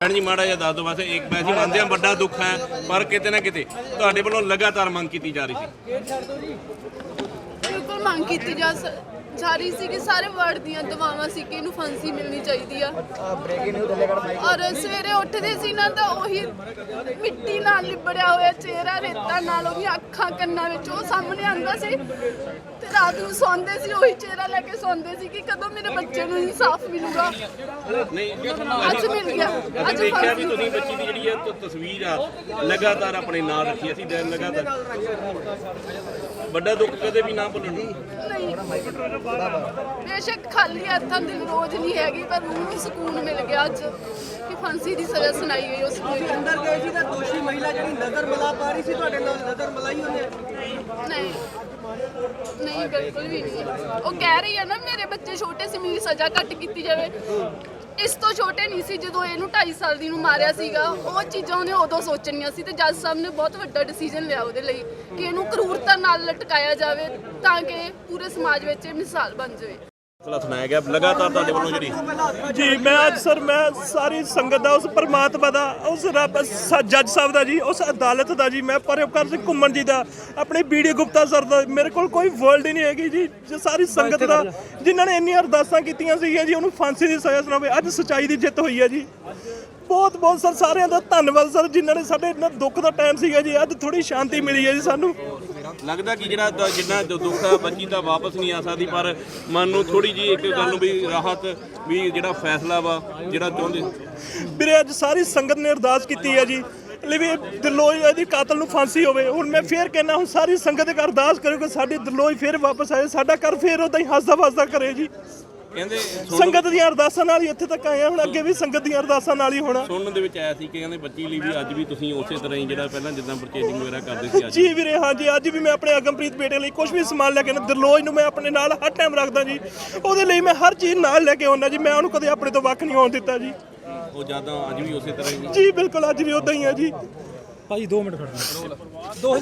ਭੈਣ ਜੀ, ਮਾੜਾ ਜਿਹਾ ਦੱਸ ਦਿਓ, ਬਸ ਇੱਕ ਵੈਸੇ ਮੰਨਦੇ ਆ ਵੱਡਾ ਦੁੱਖ ਹੈ, ਪਰ ਕਿਤੇ ਨਾ ਕਿਤੇ ਤੁਹਾਡੇ ਵੱਲੋਂ ਲਗਾਤਾਰ ਮੰਗ ਕੀਤੀ ਜਾ ਰਹੀ ਸੀ। ਬਿਲਕੁਲ ਮੰਗ ਕੀਤੀ ਜਾ ਸ- ਜਾ ਰਹੀ ਸੀ ਕਿ ਸਾਰੇ ਵਰਡ ਦੀਆਂ ਦਵਾਵਾਂ ਸੀ ਕਿ ਇਹਨੂੰ ਫਾਂਸੀ ਮਿਲਣੀ ਚਾਹੀਦੀ ਆ। ਔਰ ਸਵੇਰੇ ਉੱਠਦੇ ਸੀ ਨਾ ਤਾਂ ਉਹੀ ਮਿੱਟੀ ਨਾਲ ਲਿਬੜਿਆ ਹੋਇਆ ਚਿਹਰਾ ਰੇਤਾ ਨਾਲ ਉਹਦੀਆਂ ਅੱਖਾਂ ਕੰਨਾਂ ਵਿੱਚ ਉਹ ਸਾਹਮਣੇ ਆਉਂਦਾ ਸੀ ਤੇ ਰਾਤ ਨੂੰ ਸੌਂਦੇ ਸੀ ਉਹੀ ਚਿਹਰਾ ਲੈ ਕੇ ਸੌਂਦੇ ਸੀ ਕਿ ਕਦੋਂ ਮੇਰੇ ਬੱਚੇ ਨੂੰ ਇਨਸਾਫ ਮਿਲੂਗਾ। ਨਹੀਂ ਅੱਜ ਮਿਲ ਗਿਆ ਅੱਜ ਦੇਖਿਆ ਵੀ ਤੁਸੀਂ ਬੱਚੀ ਦੀ ਜਿਹੜੀ ਹੈ ਤ- ਤਸਵੀਰ ਆ ਲਗਾਤਾਰ ਆਪਣੇ ਨਾਲ ਰੱਖੀ ਅਸੀਂ ਦਿਨ ਲਗਾਤਾਰ ਵੱਡਾ ਦੁੱਖ ਕਦੇ ਵੀ ਨਾ ਭੁੱਲਣ। ਨਹੀਂ। ਬੇਸ਼ੱਕ ਖਾਲੀ ਹੱਥਾਂ ਦਿਲ ਰੋਜ਼ ਨਹੀਂ ਹੈਗੀ ਪਰ ਰੂਹ ਨੂੰ ਸਕੂਨ ਮਿਲ ਗਿਆ ਅੱਜ। ਕਿ ਫਾਂਸੀ ਦੀ ਸਜ਼ਾ ਸੁਣਾਈ ਗਈ ਉਸ ਨੂੰ ਅੰਦਰ ਗਏ ਸੀ ਤਾਂ ਦੋਸ਼ੀ ਮਹਿਲਾ ਜਿਹੜੀ ਨਜ਼ਰ ਮਲਾ ਪਾ ਰਹੀ ਸੀ ਤੁਹਾਡੇ ਨਾਲ ਨਜ਼ਰ ਮਲਾਈ ਉਹਨੇ ਨਹੀਂ। ਨਹੀਂ ਬਿਲਕੁਲ ਵੀ ਨਹੀਂ। ਉਹ ਕਹਿ ਰਹੀ ਹੈ ਨਾ ਮੇਰੇ ਬੱਚੇ ਛੋਟੇ ਸੀ ਮੇਰੀ ਸਜ਼ਾ ਘੱਟ ਕੀਤੀ ਜਾਵੇ। ਇਸ ਤੋਂ ਛੋਟੇ ਨਹੀਂ ਸੀ ਜਦੋਂ ਇਹਨੂੰ 2.5 ਸਾਲ ਦੀ ਨੂੰ ਮਾਰਿਆ ਸੀਗਾ ਉਹ ਚੀਜ਼ਾਂ ਉਹਨੇ ਉਦੋਂ ਸੋਚਣੀਆਂ ਸੀ ਤੇ ਜੱਜ ਸਾਹਿਬ ਨੇ ਬਹੁਤ ਵੱਡਾ ਡਿਸੀਜਨ ਲਿਆ ਉਹਦੇ ਲਈ ਕਿ ਇਹਨੂੰ ਕਰੂਰਤਾ ਨਾਲ ਲਟਕਾਇਆ ਜਾਵੇ ਤਾਂ ਕਿ ਪੂਰੇ ਸਮਾਜ ਵਿੱਚ ਇਹ ਮਿਸਾਲ ਬਣ ਜਾਵੇ। ਮਸਲਾ ਸੁਣਾਇਆ ਗਿਆ ਲਗਾਤਾਰ ਤੁਹਾਡੇ ਵੱਲੋਂ ਜਿਹੜੀ ਜੀ ਮੈਂ ਅੱਜ ਸਰ ਮੈਂ ਸਾਰੀ ਸੰਗਤ ਦਾ ਉਸ ਪਰਮਾਤਮਾ ਦਾ ਉਸ ਰੱਬ ਜੱਜ ਸਾਹਿਬ ਦਾ ਜੀ ਉਸ ਅਦਾਲਤ ਦਾ ਜੀ ਮੈਂ ਪਰਉਪਕਾਰ ਸਿੰਘ ਘੁੰਮਣ ਜੀ ਦਾ ਆਪਣੇ ਬੀਡੀ ਗੁਪਤਾ ਸਰ ਦਾ ਮੇਰੇ ਕੋਲ ਕੋਈ ਵਰਡ ਹੀ ਨਹੀਂ ਹੈਗੀ ਜੀ ਜੋ ਸਾਰੀ ਸੰਗਤ ਦਾ ਜਿਨ੍ਹਾਂ ਨੇ ਇੰਨੀਆਂ ਅਰਦਾਸਾਂ ਕੀਤੀਆਂ ਸੀਗੀਆਂ ਜੀ ਉਹਨੂੰ ਫਾਂਸੀ ਦੀ ਸਜ਼ਾ ਸੁਣਾਵੇ ਅੱਜ ਸਚਾਈ ਦੀ ਜਿੱਤ ਹੋਈ ਹੈ ਜੀ। ਬਹੁਤ ਬਹੁਤ ਸਰ ਸਾਰਿਆਂ ਦਾ ਧੰਨਵਾਦ ਸਰ ਜਿਨ੍ਹਾਂ ਨੇ ਸਾਡੇ ਇੰਨਾ ਦੁੱਖ ਦਾ ਟਾਈਮ ਸੀਗਾ ਜੀ ਅੱਜ ਥੋੜੀ ਸ਼ਾਂਤੀ ਮਿਲੀ ਹੈ ਜੀ ਸਾਨੂੰ। ਲੱਗਦਾ ਕਿ ਜਿਹੜਾ ਦ- ਜਿੰਨਾ ਜੋ ਦੁੱਖ ਆ ਬੱਚੀ ਤਾਂ ਵਾਪਸ ਨਹੀਂ ਆ ਸਕਦੀ, ਪਰ ਮਨ ਨੂੰ ਥੋੜੀ ਜੀ ਇੱਕ ਗੱਲ ਨੂੰ ਵੀ ਰਾਹਤ ਵੀ ਜਿਹੜਾ ਫੈਸਲਾ ਵਾ, ਜਿਹੜਾ ਚਾਹੁੰਦੇ ਵੀਰੇ, ਅੱਜ ਸਾਰੀ ਸੰਗਤ ਨੇ ਅਰਦਾਸ ਕੀਤੀ ਹੈ ਜੀ। ਲਈ ਵੀ ਦਿਲੋਂ ਇਹਦੀ ਕਾਤਲ ਨੂੰ ਫਾਂਸੀ ਹੋਵੇ। ਹੁਣ ਮੈਂ ਫੇਰ ਕਹਿਣਾ ਹੁਣ ਸਾਰੀ ਸੰਗਤ ਇੱਕ ਅਰਦਾਸ ਕਰਿਓ ਕਿ ਸਾਡੀ ਦਿਲੋਂ ਹੀ ਫੇਰ ਵਾਪਸ ਆਏ, ਸਾਡਾ ਘਰ ਫੇਰ ਉਦਾਂ ਹੀ ਹੱਸਦਾ ਵਸਦਾ ਕਰੇ ਜੀ। ਕਹਿੰਦੇ ਸੰਗਤ ਦੀਆਂ ਅਰਦਾਸਾਂ ਨਾਲ ਹੀ ਇੱਥੇ ਤੱਕ ਆਏ ਹਾਂ ਹੁਣ ਅੱਗੇ ਵੀ ਸੰਗਤ ਦੀਆਂ ਅਰਦਾਸਾਂ ਨਾਲ ਹੀ ਹੋਣਾ। ਸੁਣਨ ਦੇ ਵਿੱਚ ਆਇਆ ਸੀ ਕਿ ਕਹਿੰਦੇ ਬੱਚੀ ਲਈ ਵੀ ਅੱਜ ਵੀ ਤੁਸੀਂ ਉਸੇ ਤਰ੍ਹਾਂ ਹੀ ਜਿਹੜਾ ਪਹਿਲਾਂ ਜਿੱਦਾਂ ਪਰਚੇਸਿੰਗ ਵਗੈਰਾ ਕਰਦੇ ਸੀ ਅੱਜ ਜੀ ਵੀਰੇ ਹਾਂਜੀ ਅੱਜ ਵੀ ਮੈਂ ਆਪਣੇ ਅਗਮਪ੍ਰੀਤ ਬੇਟੇ ਲਈ ਕੁਝ ਵੀ ਸਮਾਨ ਲੈ ਕੇ ਨਾ ਦਰਲੋਜ ਨੂੰ ਮੈਂ ਆਪਣੇ ਨਾਲ ਹਰ ਟਾਈਮ ਰੱਖਦਾ ਜੀ। ਉਹਦੇ ਲਈ ਮੈਂ ਹਰ ਚੀਜ਼ ਨਾਲ ਲੈ ਕੇ ਆਉਣਾ ਜੀ ਮੈਂ ਉਹਨੂੰ ਕਦੇ ਆਪਣੇ ਤੋਂ ਵੱਖ ਨਹੀਂ ਹੋਣ ਦਿੱਤਾ ਜੀ। ਉਹ ਜ਼ਿਆਦਾ ਅੱਜ ਵੀ ਉਸੇ ਤਰ੍ਹਾਂ ਹੀ। ਜੀ ਬਿਲਕੁਲ ਅੱਜ ਵੀ ਉਦਾਂ ਹੀ ਆ ਜੀ। ਭਾਈ 2 ਮਿੰਟ ਖੜਨਾ